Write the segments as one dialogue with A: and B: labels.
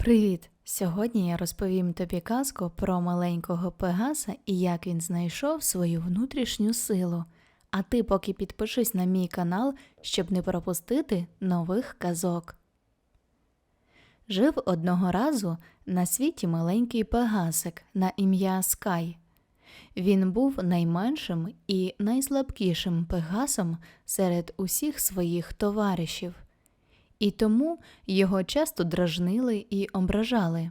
A: Привіт! Сьогодні я розповім тобі казку про маленького Пегаса і як він знайшов свою внутрішню силу. А ти поки підпишись на мій канал, щоб не пропустити нових казок. Жив одного разу на світі маленький Пегасик на ім'я Скай. Він був найменшим і найслабкішим Пегасом серед усіх своїх товаришів і тому його часто дражнили і ображали.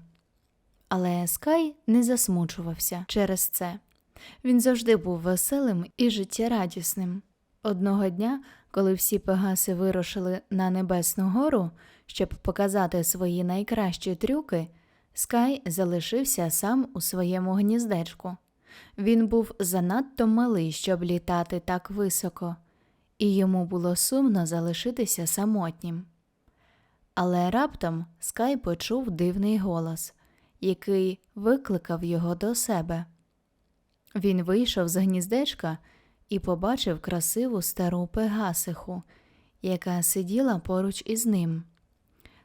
A: Але Скай не засмучувався через це. Він завжди був веселим і життєрадісним. Одного дня, коли всі пегаси вирушили на Небесну гору, щоб показати свої найкращі трюки, Скай залишився сам у своєму гніздечку. Він був занадто малий, щоб літати так високо, і йому було сумно залишитися самотнім. Але раптом Скай почув дивний голос, який викликав його до себе. Він вийшов з гніздечка і побачив красиву стару пегасиху, яка сиділа поруч із ним.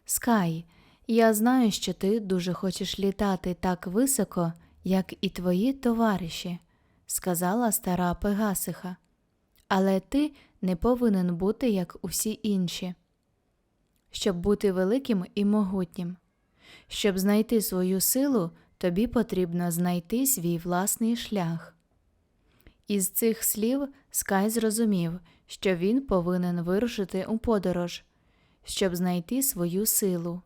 A: Скай, я знаю, що ти дуже хочеш літати так високо, як і твої товариші, сказала стара пегасиха. Але ти не повинен бути як усі інші щоб бути великим і могутнім. Щоб знайти свою силу, тобі потрібно знайти свій власний шлях. Із цих слів Скай зрозумів, що він повинен вирушити у подорож, щоб знайти свою силу,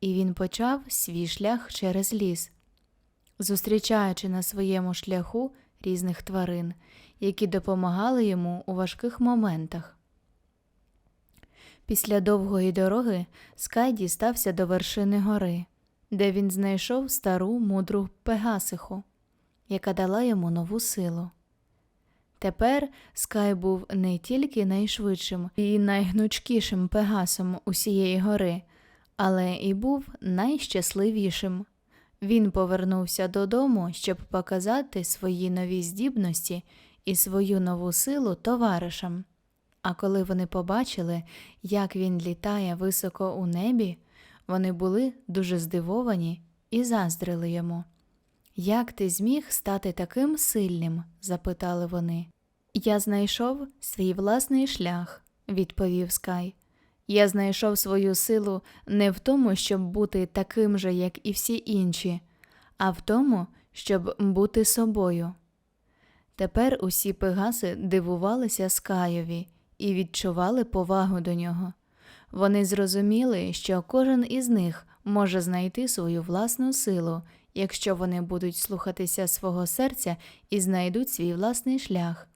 A: і він почав свій шлях через ліс, зустрічаючи на своєму шляху різних тварин, які допомагали йому у важких моментах. Після довгої дороги Скай дістався до вершини гори, де він знайшов стару мудру Пегасиху, яка дала йому нову силу. Тепер Скай був не тільки найшвидшим і найгнучкішим пегасом усієї гори, але і був найщасливішим. Він повернувся додому, щоб показати свої нові здібності і свою нову силу товаришам. А коли вони побачили, як він літає високо у небі, вони були дуже здивовані і заздрили йому. Як ти зміг стати таким сильним? запитали вони. Я знайшов свій власний шлях, відповів Скай. Я знайшов свою силу не в тому, щоб бути таким же, як і всі інші, а в тому, щоб бути собою. Тепер усі пегаси дивувалися Скайові і відчували повагу до нього. Вони зрозуміли, що кожен із них може знайти свою власну силу, якщо вони будуть слухатися свого серця і знайдуть свій власний шлях.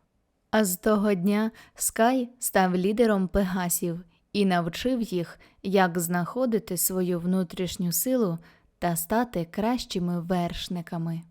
A: А з того дня Скай став лідером пегасів і навчив їх, як знаходити свою внутрішню силу та стати кращими вершниками.